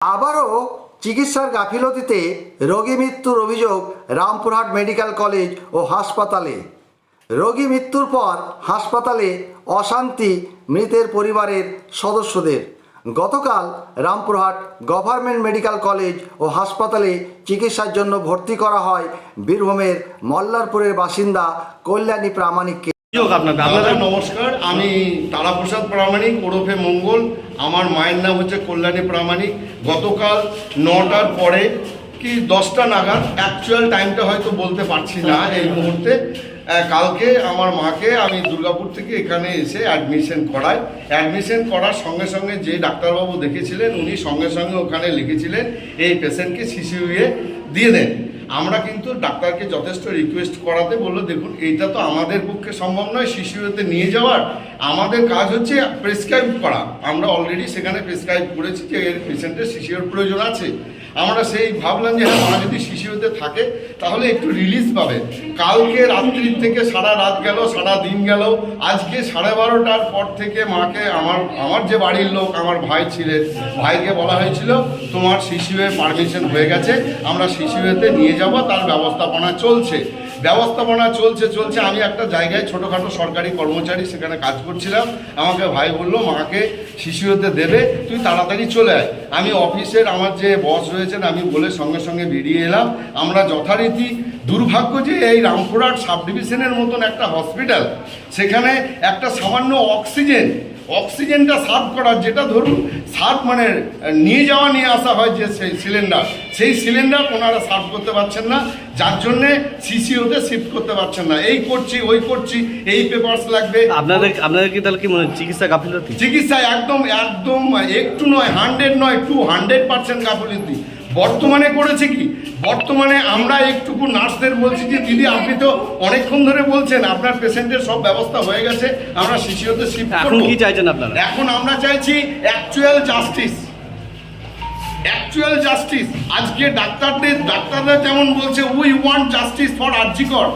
আবারও চিকিৎসার গাফিলতিতে রোগী মৃত্যুর অভিযোগ রামপুরহাট মেডিকেল কলেজ ও হাসপাতালে। রোগী মৃত্যুর পর হাসপাতালে অশান্তি মৃতের পরিবারের সদস্যদের। গতকাল রামপুরহাট গভর্নমেন্ট মেডিকেল কলেজ ও হাসপাতালে চিকিৎসার জন্য ভর্তি করা হয় বীরভূমের মল্লারপুরের বাসিন্দা কল্যাণী প্রামাণিককে। নমস্কার। আমি তারাপ্রসাদ প্রামাণিক, ওরফে মঙ্গল। আমার মায়ের নাম হচ্ছে কল্যাণী প্রামাণিক। গতকাল নটার পরে কি দশটা নাগাদ অ্যাকচুয়াল টাইমটা হয়তো বলতে পারছি না এই মুহূর্তে। কালকে আমার মাকে আমি দুর্গাপুর থেকে এখানে এসে অ্যাডমিশন করাই। অ্যাডমিশন করার সঙ্গে সঙ্গে যে ডাক্তারবাবু দেখেছিলেন, উনি সঙ্গে সঙ্গে ওখানে লিখেছিলেন, এই পেশেন্টকে সিসিউয়ে দিয়ে দেন। আমরা কিন্তু ডাক্তারকে যথেষ্ট রিকোয়েস্ট করাতে বলল, দেখুন, এইটা তো আমাদের পক্ষে সম্ভব নয় শিশুতে নিয়ে যাওয়ার। আমাদের কাজ হচ্ছে প্রেসক্রাইব করা। আমরা অলরেডি সেখানে প্রেসক্রাইব করেছি যে এর পেশেন্টের শিশুর প্রয়োজন আছে। আমরা সেই ভাবলাম যে হ্যাঁ মা যদি শিশুতে থাকে, তাহলে একটু রিলিজ পাবে কালকে রাত্রির থেকে সারা রাত গেল, সারা দিন গেল। আজকে সাড়ে বারোটার পর থেকে মাকে আমার আমার যে বাড়ির লোক, আমার ভাই ছিলেন, ভাইকে বলা হয়েছিল, তোমার শিশুয়ে পারমিশন হয়ে গেছে, আমরা শিশুয়েতে নিয়ে যাব, তার ব্যবস্থাপনা চলছে। ব্যবস্থাপনা চলছে চলছে। আমি একটা জায়গায় ছোটোখাটো সরকারি কর্মচারী সেখানে কাজ করছিলাম। আমাকে ভাই বলল, মাকে শিশু হতে দেবে, তুই তাড়াতাড়ি চলে আয়। আমি অফিসের আমার যে বস রয়েছেন, আমি বলে সঙ্গে সঙ্গে বেরিয়ে এলাম। আমরা যথারীতি দুর্ভাগ্য যে এই রামপুরহাট সাব ডিভিশনের মতন একটা হসপিটাল, সেখানে একটা সামান্য অক্সিজেন অক্সিজেনটা সার্ভ করার যেটা ধরুন সার্ভ মানে নিয়ে যাওয়া নিয়ে আসা হয় যে সেই সিলিন্ডার। সেই সিলিন্ডার ওনারা সার্ভ করতে পারছেন না যার জন্যে সিসিওতে শিফট করতে পারছেন না। এই করছি ওই করছি এই পেপারস লাগবে। আপনাদের আপনাদের কি তাহলে কি মনে হয় চিকিৎসা গাফিলতি? চিকিৎসা একদম একদম একটু নয় হান্ড্রেড নয় টু হান্ড্রেড পার্সেন্ট গাফিলতি। বর্তমানে করেছে কি? বর্তমানে আমরা একটুকু নার্সদের বলছি যে দিদি আপনি তো অনেকক্ষণ ধরে বলছেন আপনার পেশেন্টের সব ব্যবস্থা হয়ে গেছে আমরা শিশুতে শিফট করব। কি চাইছেন আপনারা? এখন আমরা চাইছি অ্যাকচুয়াল জাস্টিস অ্যাকচুয়াল জাস্টিস আজকে ডাক্তারদের ডাক্তাররা যেমন বলছে we want justice for RG Kar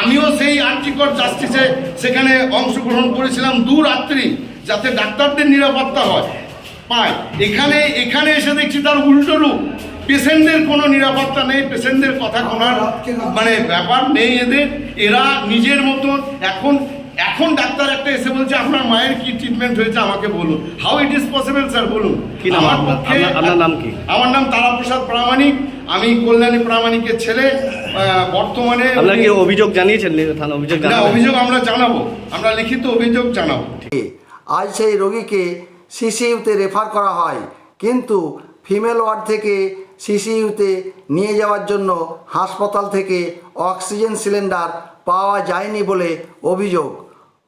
আমিও সেই আর্জিকর জাস্টিসে সেখানে অংশগ্রহণ করেছিলাম দু রাত্রি যাতে ডাক্তারদের নিরাপত্তা হয়। পায়। এখানে এখানে এসে দেখছি তার উল্টো রূপ। পেশেন্টদের কোনো নিরাপত্তা নেই পেশেন্টদের কথা কোনার মানে ব্যাপার নেই এদের। এরা নিজের মতন এখন এখন ডাক্তার একটা এসে বলছে আপনার মায়ের কি ট্রিটমেন্ট হয়েছে? আমাকে বলুন। How it is possible sir বলুন। আমার পক্ষে- আপনার- আপনার নাম কি? আমার নাম তারাপ্রসাদ প্রামাণিক। আমি কল্যাণী প্রামাণিকের ছেলে। বর্তমানে আপনারা কি অভিযোগ জানিয়েছেন থানা অভিযোগ না অভিযোগ আমরা জানাব। আমরা লিখিত অভিযোগ জানাব। আজ সেই রোগীকে সিসিইউতে রেফার করা হয়। কিন্তু ফিমেল ওয়ার্ড থেকে সিসিইউতে নিয়ে যাওয়ার জন্য হাসপাতাল থেকে অক্সিজেন সিলিন্ডার পাওয়া যায়নি বলে অভিযোগ।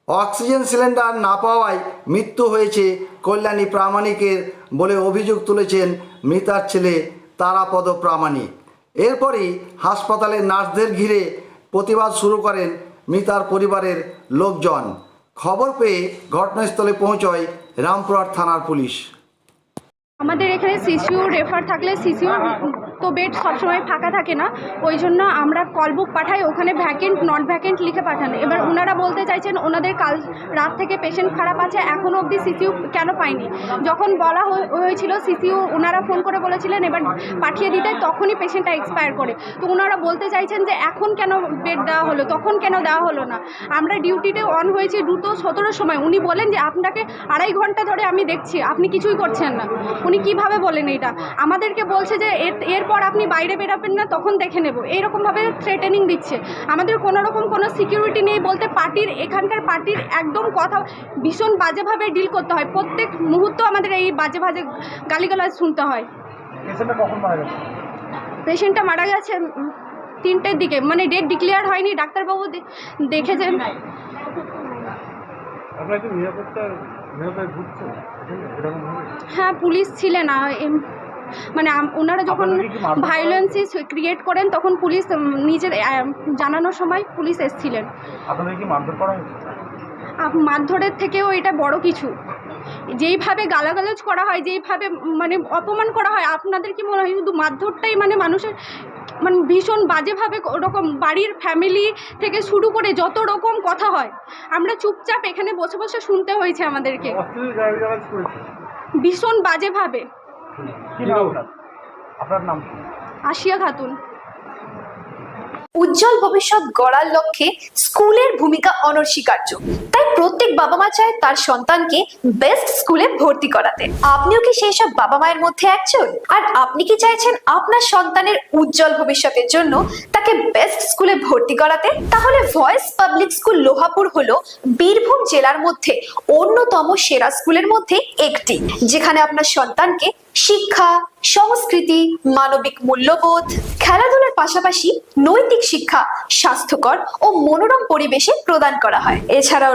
অক্সিজেন সিলিন্ডার না পাওয়ায় মৃত্যু হয়েছে কল্যাণী প্রামাণিকের বলে অভিযোগ তুলেছেন মৃতার ছেলে তারাপদ প্রামাণিক। এরপরই হাসপাতালের নার্সদের ঘিরে প্রতিবাদ শুরু করেন মৃতার পরিবারের লোকজন। খবর পেয়ে ঘটনাস্থলে পৌঁছয় রামপুরহাট থানার পুলিশ। আমাদের এখানে সিসিউ রেফার থাকলে সিসিউ তো বেড সবসময় ফাঁকা থাকে না, ওই জন্য আমরা কল বুক পাঠাই, ওখানে ভ্যাকেন্ট নট ভ্যাকেন্ট লিখে পাঠান। এবার ওনারা বলতে চাইছেন ওনাদের কাল রাত থেকে পেশেন্ট খারাপ আছে এখনও অবধি সিসিউ কেন পায়নি? যখন বলা হয়ে- হয়েছিল সিসিউ ওনারা ফোন করে বলেছিলেন, এবার পাঠিয়ে দিতে, তখনই পেশেন্টটা এক্সপায়ার করে। তো ওনারা বলতে চাইছেন যে এখন কেন বেড দেওয়া হলো, তখন কেন দেওয়া হলো না? আমরা ডিউটিতে অন হয়েছি দুটো সতেরোর সময়। উনি বলেন যে আপনাকে আড়াই ঘণ্টা ধরে আমি দেখছি, আপনি কিছুই করছেন না। উনি কীভাবে বলেন এটা আমাদেরকে বলছে যে এর- এরপর আপনি বাইরে বেরাবেন না তখন দেখে নেব। এইরকমভাবে থ্রেটেনিং দিচ্ছে। আমাদের কোনো রকম কোনো সিকিউরিটি নেই বলতে পার্টির এখানকার পার্টির একদম কথা ভীষণ বাজেভাবে ডিল করতে হয়। প্রত্যেক মুহূর্ত আমাদের এই বাজে বাজে গালিগালাজ শুনতে হয়। পেশেন্টটা মারা গেছে? তিনটের দিকে। মানে ডেট ডিক্লেয়ার হয়নি ডাক্তারবাবু দেখেছেন। হ্যাঁ পুলিশ ছিলেন মানে ওনারা যখন ভায়োলেন্সি ক্রিয়েট করেন? তখন পুলিশ নিজের জানানোর সময় পুলিশ এসছিলেন। মারধরের থেকেও এটা বড় কিছু। যেইভাবে গালাগালাজ করা হয় যেইভাবে মানে অপমান করা হয় আপনাদের কি মনে হয়? শুধু মারধরটাই মানে মানুষের মানে ভীষণ বাজেভাবে ওরকম বাড়ির ফ্যামিলি থেকে শুরু করে যত রকম কথা হয় আমরা চুপচাপ এখানে বসে বসে শুনতে হয়েছে আমাদেরকে। ভীষণ বাজেভাবে। কি কি নাম আপনার? আপনার নাম আশিয়া খাতুন। উজ্জ্বল ভবিষ্যৎ গড়ার লক্ষ্যে স্কুলের ভূমিকা অনস্বীকার্য। তাই প্রত্যেক বাবা মা চায় তার সন্তানকে বেস্ট স্কুলে ভর্তি করাতে। আপনিও কি সেই সব বাবা মায়ের মধ্যে একজন? আর আপনি কি চাইছেন আপনার সন্তানের উজ্জ্বল ভবিষ্যতের জন্য তাকে বেস্ট স্কুলে ভর্তি করাতে? তাহলে ভয়েস পাবলিক স্কুল লোহাপুর হলো বীরভূম জেলার মধ্যে অন্যতম সেরা স্কুলের মধ্যে একটি, যেখানে আপনার সন্তানকে শিক্ষা, সংস্কৃতি, মানবিক মূল্যবোধ, খেলাধুলার পাশাপাশি নৈতিক শিক্ষা, স্বাস্থ্যকর ও মনোরম পরিবেশে প্রদান করা হয়। এছাড়াও